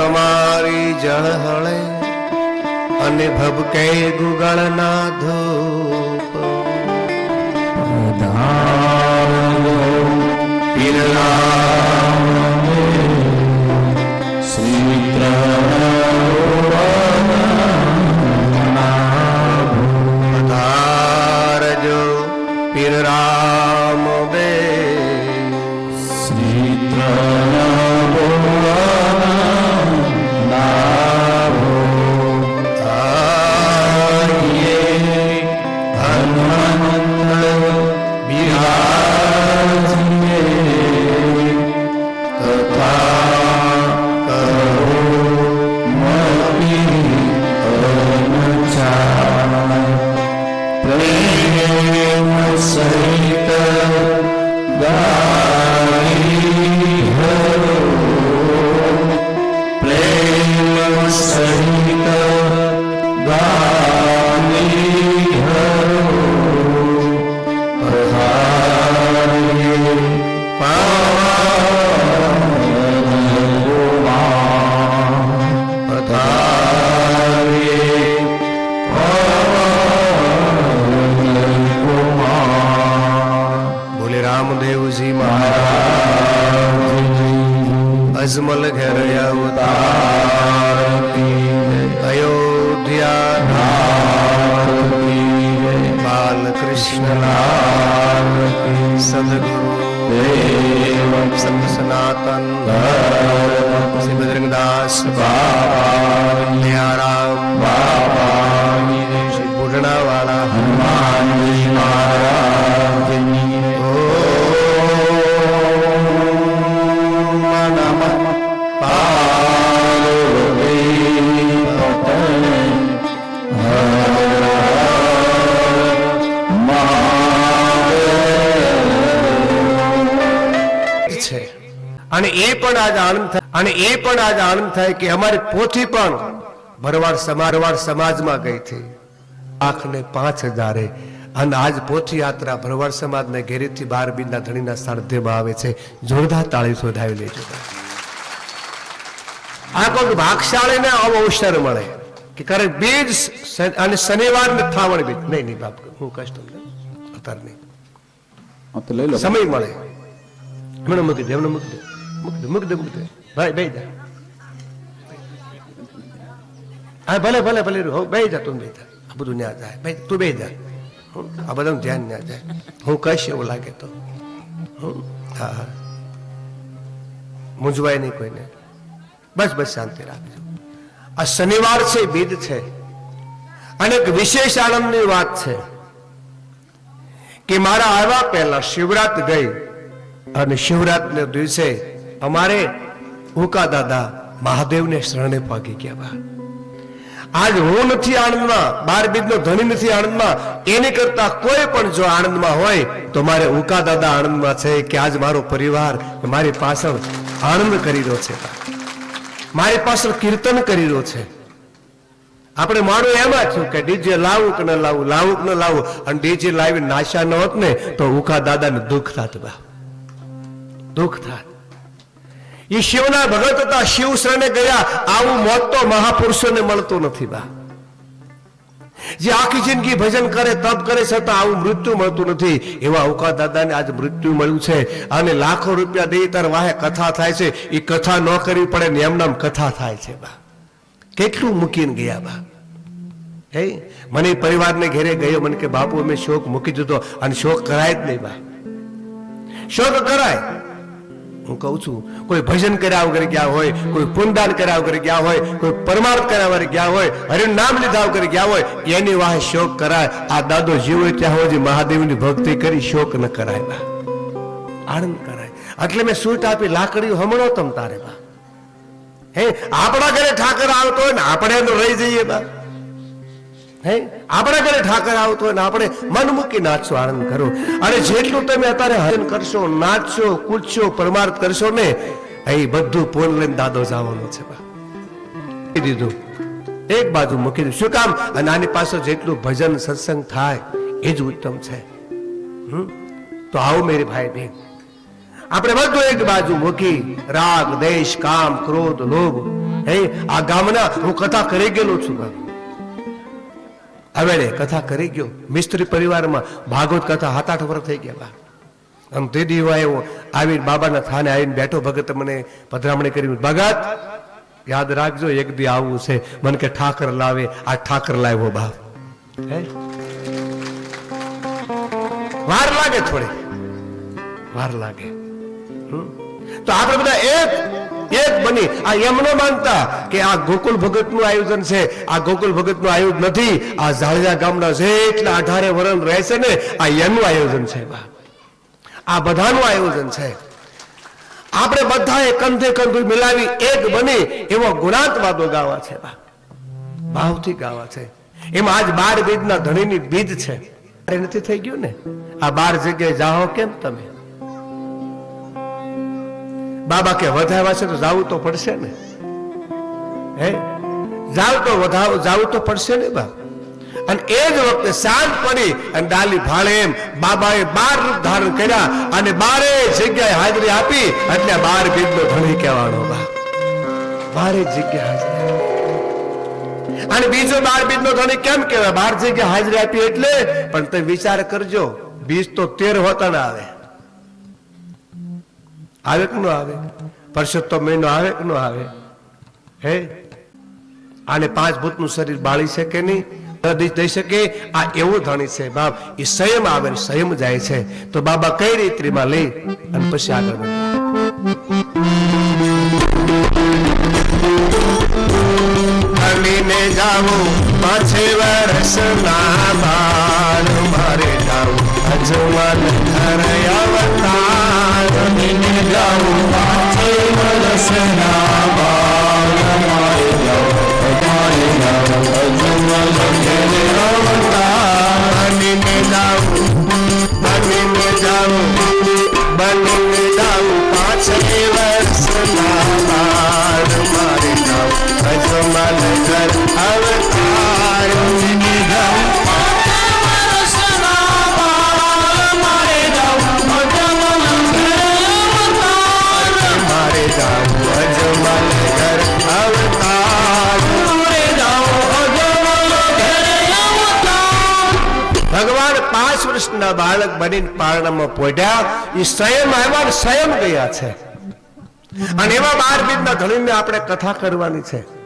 તમારી જળ હળે અને ભબકે ગુગળના ધૂપ પધારજો અને એ પણ આજ આનંદ થાય અને એ પણ આજ આનંદ થાય કે અમારી પોથી પણ ભરવાડ સમારવાડ સમાજમાં ગઈ હતી. આંખ ને પાંચ હજારે. અને આજ પોથી યાત્રા ભરવાડ સમાજના ઘેરેથી બાર બીના ધણીના સાનિધ્યમાં આવે છે. જોરદાર તાળી શોધાવી લેજો. આ કોઈ ભાગશાળીને આવો અવસર મળે કે કરે બીજ અને શનિવાર ને થાવણ બીજ. નહીં નહીં બાપ હું કહીશ તમને અત્યારે નહીં. લઈ લો. સમય મળે. હમણાં મૂકી દે હમણાં મૂકી દે. મૂકી દે મૂકી દે મૂકી દે. ભાઈ બે જા. હા ભલે ભલે ભલે બે જા તું બે જા. આ બધું ના થાય ભાઈ, તું બે જા. આ બધાનું ધ્યાન ના જાય. હું કહીશ એવું લાગે તો. હા હા મૂંઝવાય નહીં કોઈને. બસ બસ શાંતિ રાખજો. આ શનિવાર છે, બીજ છે. અને એક વિશેષ આનંદની વાત છે કે મારા આવ્યા પહેલા શિવરાત ગઈ અને શિવરાતને દિવસે અમારે ઉકા દાદા મહાદેવને શરણે પાકી ગયા બા. આજ હું નથી આણંદમાં, બાર બીજનો ધણી નથી આણંદમાં, એની કરતા કોઈ પણ જો આણંદમાં હોય, તો મારે ઉકા દાદા આણંદમાં છે કે આજ મારો પરિવાર મારી પાછળ આનંદ કરી રહ્યો છે. મારી પાછળ કીર્તન કરી રહ્યો છે. આપણે માનું એમાં છું કે ડીજે લાવું કે ન લાવું લાવું કે ન લાવું, અને ડીજે લાવી નાશા ન હોત ને, તો ઉકા દાદાને દુઃખ થાત બા. દુઃખ થાત. એ શિવના ભગત હતા. શિવ શરણે ગયા. આવું મોત તો મહાપુરુષોને મળતું નથી બા. જે આખી જિંદગી ભજન કરે, તપ કરે છતાં આવું મૃત્યુ મળતું નથી. એવા ઉકા દાદાને આજ મૃત્યુ મળ્યું છે. અને લાખો રૂપિયા દઈ તાર વાહે કથા થાય છે. એ કથા ન કરવી પડે ને એમ નામ કથા થાય છે બા. કેટલું મૂકીને ગયા બા. હે? મને પરિવારને ઘેરે ગયો. મને કે, બાપુ, અમે શોક મૂકી દીધો. અને શોક કરાય જ નહીં બા. શોક કરાય. હું કહું છું, કોઈ ભજન કર્યા વગર ગયા હોય, કોઈ પુનદાન કર્યા વગર ગયા હોય, કોઈ પરમાર્થ કર્યા વગર ગયા હોય, હરિનું નામ લીધા વગર ગયા હોય, એની વાહે શોક કરાય. આ દાદો જીવ ત્યાં હોય મહાદેવની ભક્તિ કરી શોક ન કરાય આનંદ કરાય. એટલે મેં સૂટ આપી લાકડીઓ હમણો તમ તારે બા. હે, આપણા ઘરે ઠાકર આવતો હોય ને, આપણે રહી જઈએ બા. હે? આપણા ઘરે ઠાકર આવતો હોય ને આપણે મન મૂકી નાચશો, આનંદ કરો. અને જેટલું તમે અત્યારે હરણ કરશો, નાચશો, કૂદશો, પરમાર્થ કરશો ને એ બધું ફોન લઈને દાદો જવાનો છે, બા. દીધું. એક બાજુ મૂકી દીધું. શું કામ? અને આની પાસે જેટલું ભજન સત્સંગ થાય, એ જ ઉત્તમ છે? તો આવો મેરી ભાઈ બહેન આપણે બધું એક બાજુ મૂકી, રાગ, દેશ, કામ, ક્રોધ, લોભ. હે, આ ગામના હું કથા કરી ગયેલો છું બાપ હવે કથા કરી ગયો. મિસ્ત્રી પરિવારમાં ભાગવત કથા હાથ આઠ વર્ષ થઈ ગયા આમ તે દી હું આવ્યો, આવીને બાબાના થાને આવીને બેઠો. ભગત મને પધરામણી કરી, ભગત, યાદ રાખજો, એક દી આવું છે. મને કે ઠાકર લાવે, આ ઠાકર લાવ્યો બાપ વાર લાગે થોડી. વાર લાગે. તો આપણે બધા એક એક બની. આ એમ ન માનતા કે આ ગોકુલ ભગતનું આયોજન છે. આ ગોકુલ ભગતનું આયોજન નથી. આ ઝાળિયા ગામના જેટલા અઢારે વરણ રહે ને, આ એનું આયોજન છે આ બધાનું આયોજન છે. આપણે બધાએ કંધે કંધું મિલાવી એક બની એવો ગુણાંતવાદો ગાવા છે ભાવથી ગાવા છે. એમાં આજ બાર બીજના ધણીની બીજ છે. નથી થઈ ગયું ને? આ બાર જગ્યાએ જાઓ કેમ તમે? બાબા કે વધાવ્યા છે તો જાવું તો પડશે ને? હે? જાવ તો વધાવ, જાવ તો પડશે ને બા અને એ જ વખતે સાંજ પડી અને ડાલી ભાળે એમ બાબાએ બાર રૂપ ધારણ કર્યા અને બારે જગ્યાએ હાજરી આપી એટલે બાર બીજનો ધણી કહેવાનો બા બારે જગ્યાએ હાજરી અને બીજો બાર બીજ નો ધણી કેમ કહેવાય? બાર જગ્યાએ હાજરી આપી એટલે? પણ તમે વિચાર કરજો, બીજ તો તેર હોતા ના આવે. આવે કે ન આવે? પરસોત્તમ મહિનો આવે કે ન આવે? હે? આને પાંચ ભૂતનું શરીર બાળી શકે નહીં? દઈ શકે? આ એવો ધણી છે બાપ. એ સંયમ આવે ને સંયમ જાય છે. તો બાબા કઈ રીતરીમાં લઈ અને પછી આગળ અમીને જાવું પાછે વર્ષ ના બાળ મારે જાવું અજમલ ઘર અવતાર અમીને જાવું પાછે વર્ષ પાંચ બાળક બનીને પારણામાં પોઢ્યા. એ સ્વયં આવ્યા સ્વયં ગયા છે. અને એવા બાર બીજના ધણીને આપણે કથા કરવાની છે.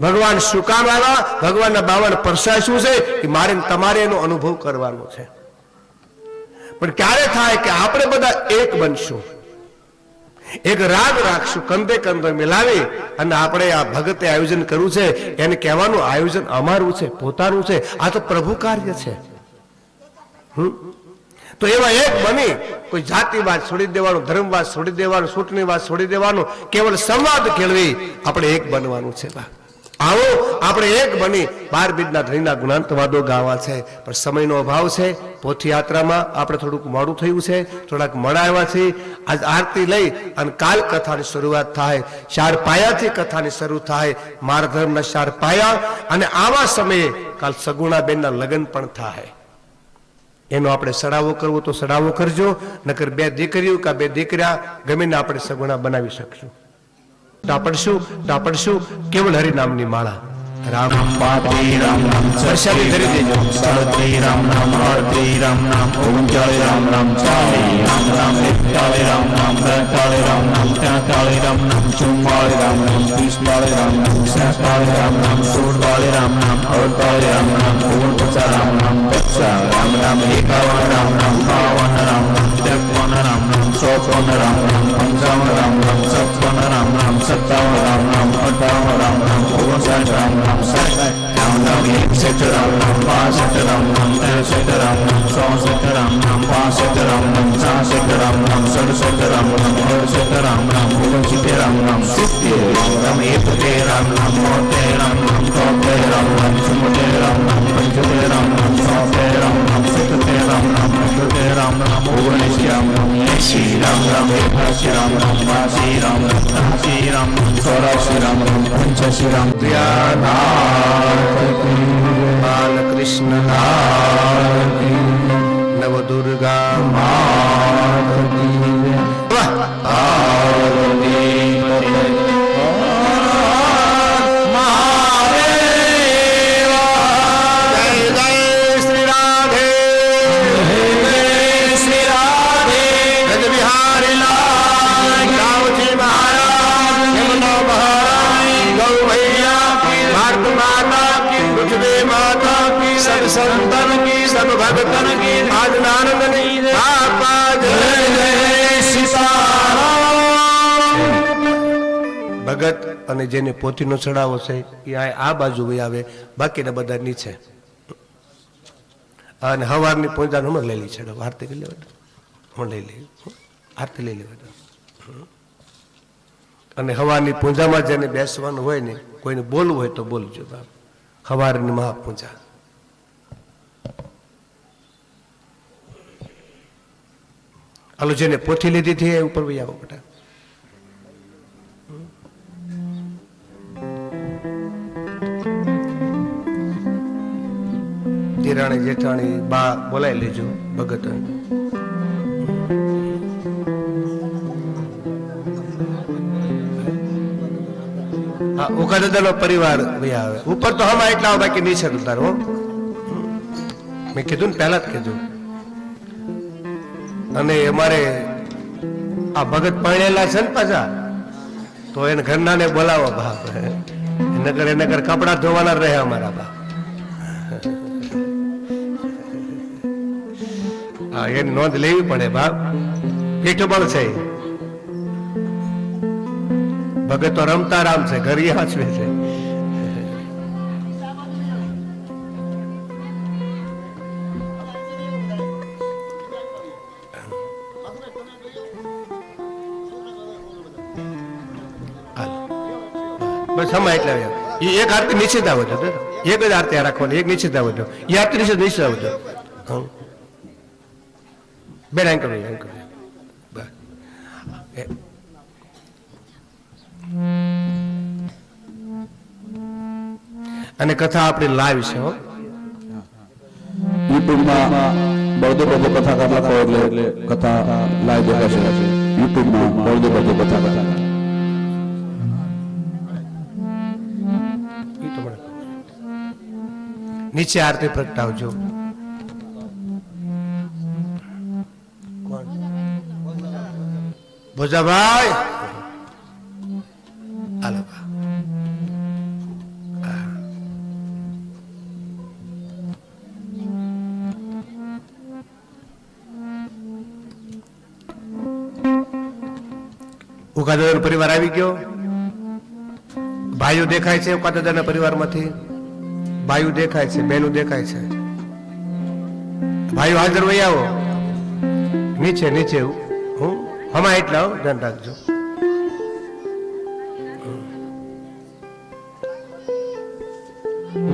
ભગવાન શું કામ આવ્યા? ભગવાનના બાવન પરસાય શું છે કે મારે તમારે એનો અનુભવ કરવાનો છે. પણ ક્યારે થાય કે આપણે બધા એક બનશું? એક રાગ રાખશું કંધે કંધે મિલાવી અને આપણે આ ભગતે આયોજન કરવું છે. એને કહેવાનું આયોજન અમારું છે, પોતાનું છે. આ તો પ્રભુ કાર્ય છે? તો એવા એક બની, કોઈ જાતિવાદ છોડી દેવાનો, ધર્મવાદ છોડી દેવાનો, ચૂંટણીવાદ છોડી દેવાનો, કેવળ સંવાદ કેળવી આપણે એક બનવાનું છે આવો, આપણે એક બની, બાર બીજના ધણીના ગુણાંતવાદો ગાવા છે. પણ સમયનો અભાવ છે, પોથીયાત્રામાં આપણે થોડુંક મોડું થયું છે, થોડાક મળાવ્યા છે. આજ આરતી લઈ અને કાલ કથાની શરૂઆત થાય ચાર પાયાથી કથાની શરૂ થાય મારા ધર્મના ચાર પાયા અને આવા સમયે કાલ સગુણાબેનના લગ્ન પણ થાય. એનો આપણે સડાવો કરવો તો સડાવો કરજો, નકર બે દીકરીઓ કા બે દીકરા ગમે ને આપણે સગુણા બનાવી શકશું. ટાપડશું ટાપડશું, કેવલ હરિનામની માળા. રામ પાર્વતી રામ નામ પ્રસાદી ધરી દેજો. સાડત્રી રામ નામ આરતી રામ નામ ઓગણચાળી રામ નામ ચાલી રામ નામ એકતાળી રામ નામ બેતાળી રામ નામ ત્યાંતાળી રામ નામ ચુમ્માળી રામ નામ પિસ્તાળી રામ નામ સાતાળી રામ નામ સોળવાળી રામ નામ અડતાળી રામ નામ ઓગણપચાસ રામ નામ પચાસ રામ નામ એકાવન રામ નામ બાવન રામ નામ ત્રેપન રામ નામ ચોપન રામ નામ પંચાવન રામ નામ છપ્પન રામ નામ સત્તાવન રામ નામ અઠાવન રામ નામ ઓગણસાઠ રામ નામ સાઠ રામ નામ એકસઠ રામ નામ બાસઠ રામ નામ ત્રેસઠ રામ નામ ચોસઠ રામ નામ પાસઠ રામ નામ છાસઠ રામ નામ સડસઠ રામ નામ અડસઠ રામ નામ ઓગણસિત્તેર રામ નામ સિત્તેર રામ નામ એકોતેર રામ નામ બોતેર રામ રામ નામ નામ એકાસી રામ નામ બાસી રામ નામ ત્રાસી રામ નામ ચોરાસી રામ નામ પંચ્યાસી રામ બાલકૃષ્ણ નવ દુર્ગા અને જેને પોથીનો ચડાવો છે એ આ બાજુ વહી આવે. બાકીના બધા નીચે. અને હવારની પૂંજા હમણાં લઈ લઈ છેડો આરતી કરી લેવા હું લઈ લઈ આરતી લઈ લેવા અને હવાની પૂંજામાં જેને બેસવાનું હોય ને, કોઈને બોલવું હોય તો બોલજો બાપ. હવારની મહાપૂંજા. હાલો, જેને પોથી લીધી હતી એ ઉપર વહી આવો બેટા. દેરાણી જેઠાણી, બા, બોલાવી લેજો ભગત. પરિવાર ભાઈ આવે. ઉપર તો હમ એટલા બાકી તો તારો મેં કીધું ને, પહેલા જ કીધું. અને અમારે આ ભગત પરણેલા છે ને પાછા, તો એને ઘરનાને બોલાવો બાપ. નગર, એ નગર, કપડા ધોવાના રહે અમારા બાપ. એની નોંધ લેવી પડે, બાપ. પીઠ બળ છે ભગત રમતા રામ છે. ઘરી હાચવે છે. ઈ એક આરતી નિશ્ચિત આવજો એક જ આરતી રાખવાની, એક નિશ્ચિત આવજો એ આરતી નિશ્ચિત નિશ્ચિત આવજો હં. બેન એમ કરો એમ કરો. અને કથા આપણી લાઈવ છે હો. યુટ્યુબમાં બળદો કથા કથાકાર લખો એટલે કથા લાઈવ દેખાશે. યુટ્યુબમાં બળદો બળદો કથા ઈ નીચે આરતી પ્રગટાવજો. ભોજાભાઈ. હાલો. ઉકાદાદાનો પરિવાર આવી ગયો. ભાઈઓ દેખાય છે ઉકાદાદાના પરિવારમાંથી. ભાઈઓ દેખાય છે, બહેનો દેખાય છે. ભાઈઓ હાજર વહી આવો. નીચે નીચે હું એટલા ધ્યાન રાખજો.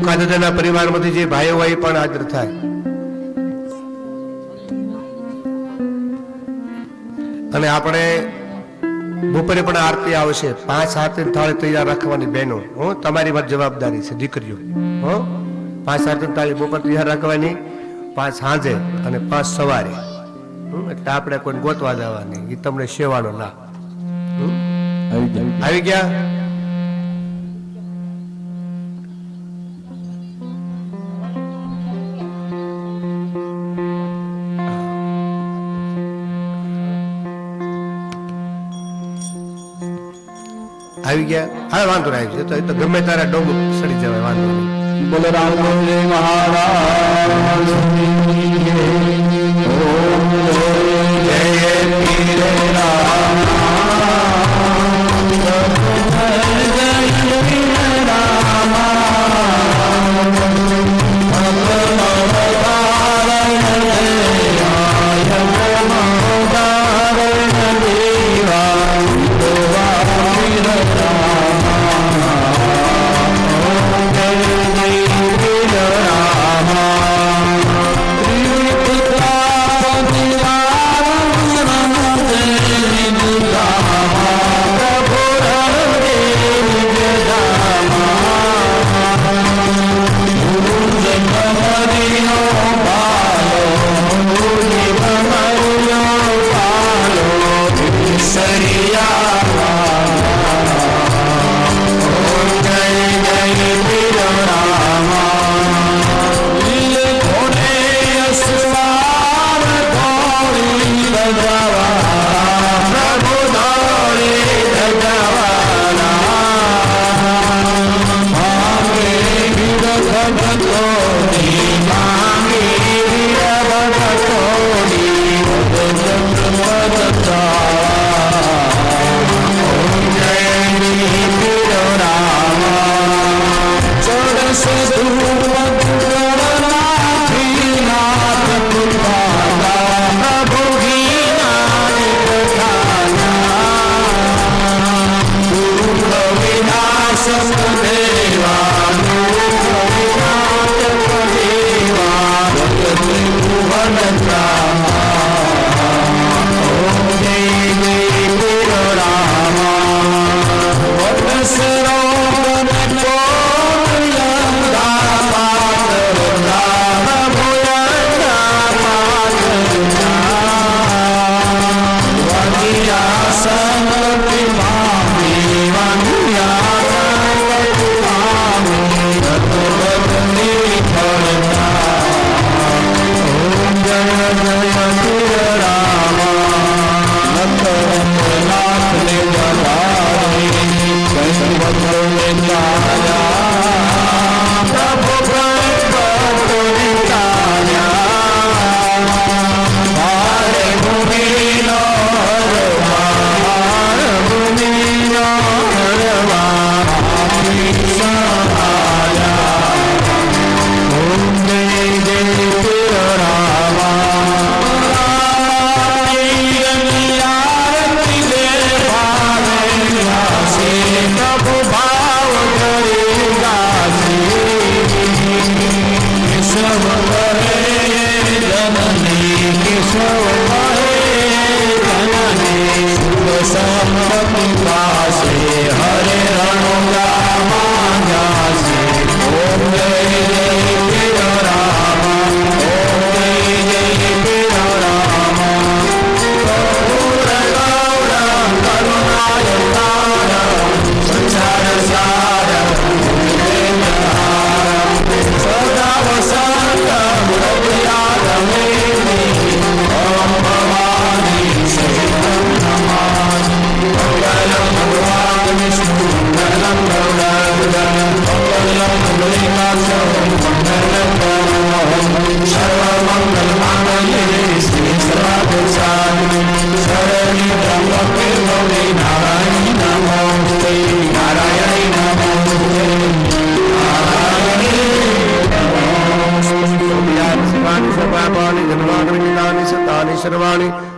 ઉકાદાદાના પરિવારમાંથી જે ભાઈઓ હોય પણ હાજર થાય. અને આપણે બપોરે પણ આરતી આવશે. પાંચ આરતી થાળી તૈયાર રાખવાની બહેનો. હું, તમારી વાત જવાબદારી છે, દીકરીઓ. હો, પાંચ આરતી થાળી બપોર તૈયાર રાખવાની, પાંચ સાંજે અને પાંચ સવારે. એટલે આપણે કોઈ ગોતવા જવાની. એ તમને સેવાનો લાભ આવી ગયા. આવી ગયા? હા વાંધો નહીં એ તો એ તો ગમે તારા ડોંગ સડી જવાય વાંધો નહીં. બોલો મહારાજ. જય પીર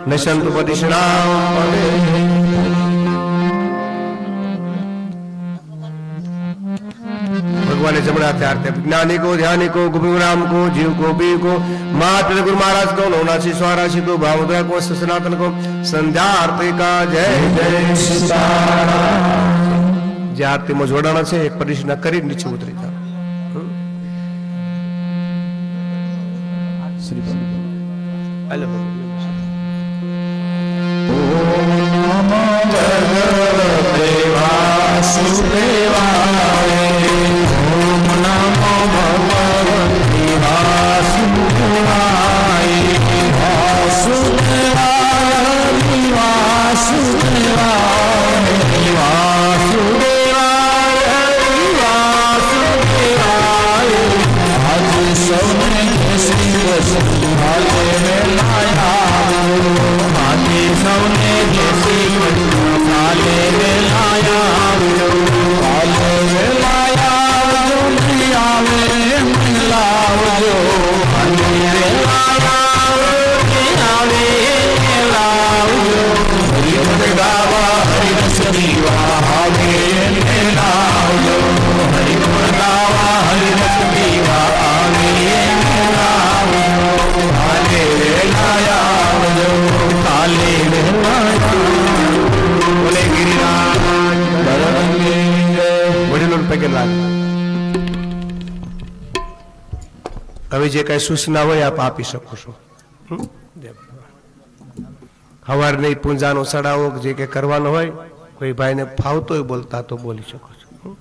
સર્વાણી નશંતુ પદિશનામ ભગવાને જમણા હાથે આરતી જ્ઞાનિકો જ્ઞાની કો કો ગુરુરામ કો જીવ કો બી કો માત ગુરુ મહારાજ કો નવનાસી સ્વરાશી કો ભાવદ્રા કો સનાતન કો સંધ્યા આરતી કા જય જય સીતારામ જે આરતીમાં જોડાણા છે એક પરિશના કરી નીચે ઉતરી જાઓ હાલો. જગદેવા સુદેવાય બોલે હવે જે કઈ સૂચના હોય આપ આપી શકો છો. સવારની પૂંજાનો ચડાવો જે કે કરવાનો હોય, કોઈ ભાઈને ફાવતો બોલતા તો બોલી શકો છો.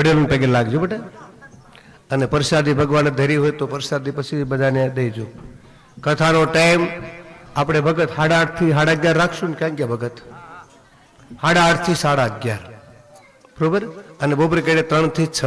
હમ? પેકેટ લાગજો બેટા. અને પ્રસાદી ભગવાને ધરી હોય તો પ્રસાદી પછી બધાને દેજો. કથાનો ટાઈમ આપણે ભગત સાડા આઠથી સાડા અગિયાર રાખશું ને ક્યાં ગયા ભગત? સાડા આઠથી સાડા અગિયાર. બરોબર? અને બપોરે કડે ત્રણથી છ.